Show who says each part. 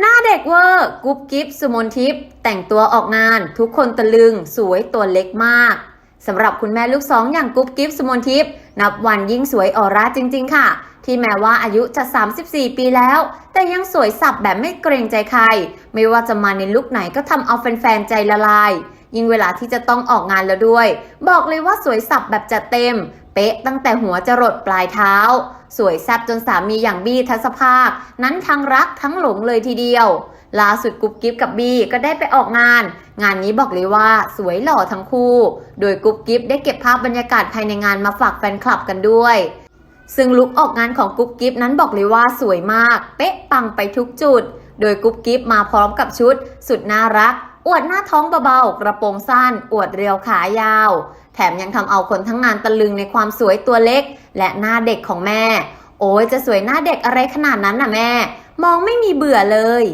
Speaker 1: หน้าเด็กเวอร์กุ๊บกิ๊บสุมนทิพย์แต่งตัวออกงาน ทุกคนตะลึง สวยตัวเล็กมากสำหรับคุณแม่ลูกสองอย่างกุ๊บกิ๊บสุมนทิพย์นับวันยิ่งสวยออร่าจริง ๆ ค่ะ ที่แม้ว่าอายุจะ 34 ปีแล้ว แต่ยังสวยสับแบบไม่เกรงใจใคร ไม่ว่าจะมาในลุคไหนก็ทำเอาแฟนๆใจละลาย ยิ่งเวลาที่จะต้องออกงานแล้วด้วย บอกเลยว่าสวยสับแบบจัดเต็ม เป๊ะตั้งแต่หัวจรดปลายเท้า สวยแซ่บจนสามีอย่างบี้ทัศภาค นั้นทั้งรักทั้งหลงเลยทีเดียวล่าสุดกุ๊บกิ๊บกับบี้ก็ได้ไปออกงาน งานนี้บอกเลยว่าสวยหล่อทั้งคู่ โดยกุ๊บกิ๊บได้เก็บภาพบรรยากาศภายในงานมาฝากแฟนคลับกันด้วย ซึ่งลุคออกงานของกุ๊บกิ๊บนั้นบอกเลยว่าสวยมาก เป๊ะปังไปทุกจุด โดยกุ๊บกิ๊บมาพร้อมกับชุด สุดน่ารัก อวดหน้าท้องเบาๆ กระโปรงสั้น อวดเรียวขายาว แถมยังทำเอาคนทั้งงานตะลึงในความสวยตัวเล็ก และหน้าเด็กของแม่ โอ้ยจะสวยหน้าเด็กอะไรขนาดนั้นน่ะแม่ มองไม่มีเบื่อเลย